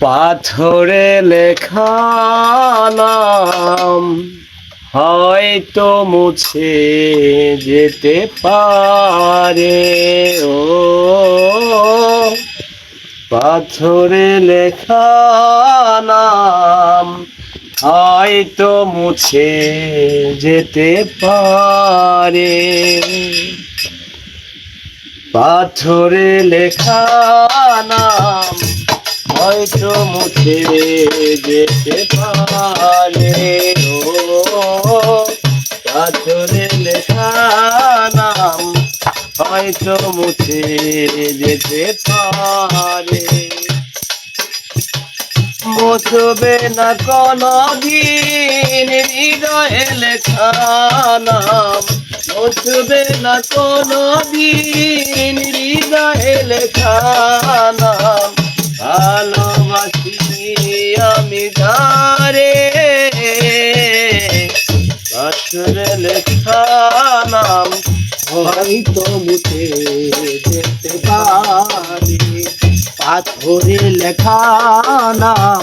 পাথরে লেখা নাম হয়তো মুছে যেতে পারে, ও। পাথরে লেখা নাম হয়তো মুছে যেতে পারে। পাথরে লেখা নাম হয়তো মুছে যেতে পারে পাথরে লেখা নাম হয়তো মুছে যেতে পারে মুছবে না কোনো দিন হৃদয়ে লেখা নাম। মুছবে না কোনো দিন হৃদয়ে লেখা নাম। ভালোবাসি আমি ধারে পাথরে লেখা নাম হয়তো মুছে যেতে পারি পাথরে লেখা নাম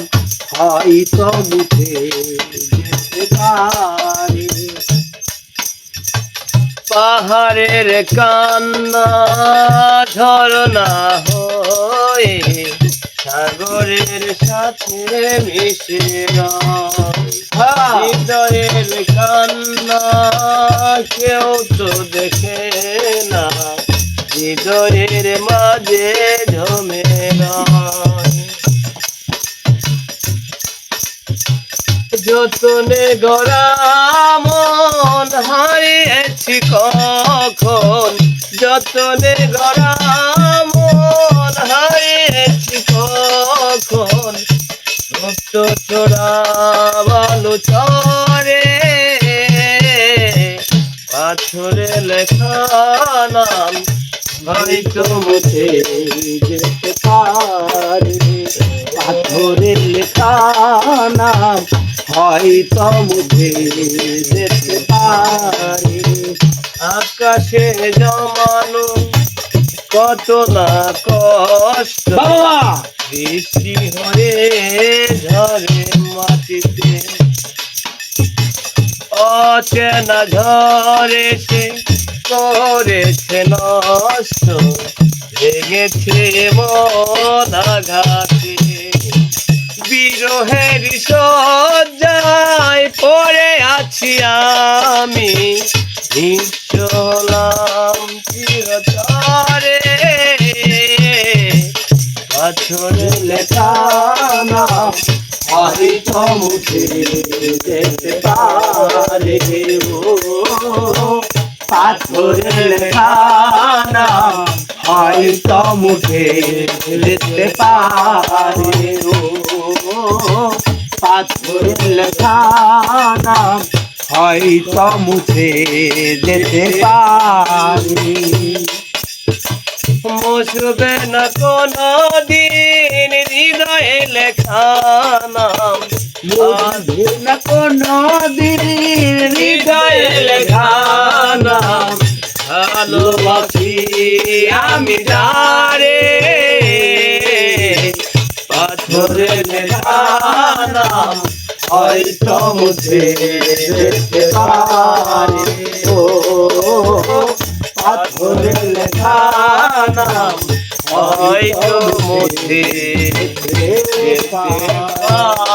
হয়তো মুছে যেতে পারি পাহাড়ের কান্না ঝরনা হয়ে সাগরের সাথে মিশে। হৃদয়ের কান্না কেউ তো দেখে না হৃদয়ের মাঝে জমে না যতনে মন হারিয়েছি কখন যতনে গড়া বালু চরে পাথরে লেখা নাম হয়তো মুছে যেতে পারে পাথরে লেখা নাম হয়তো মুছে যেতে পারে আকাশে জমানো কত না কষ্ট বৃষ্টি হয়ে ঝরে মাটিতে। অচেনা ঝরে সে করেছে নষ্ট ভেঙেছে মন আঘাতে। বিরহের সজ্জায় পড়ে আছি আমি নিশ্চলাম পাথরে লেখা নাম হয়তো মুছে যেতে পারে ও। পাথরে লেখা নাম হয়তো মুছে যেতে পারে ও। পাথরে লেখা নাম হয়তো মুছে যেতে পারে। মুছবে না কোনো দিন হৃদয়ে লেখা নাম। মুছবে না কোনো দিন হৃদয়ে লেখা নাম। ভালোবাসি আমি যারে পাথরে লেখা নাম। হয়তো মুছে যেতে পারে। ও পাথরে নাম হয়তো পারে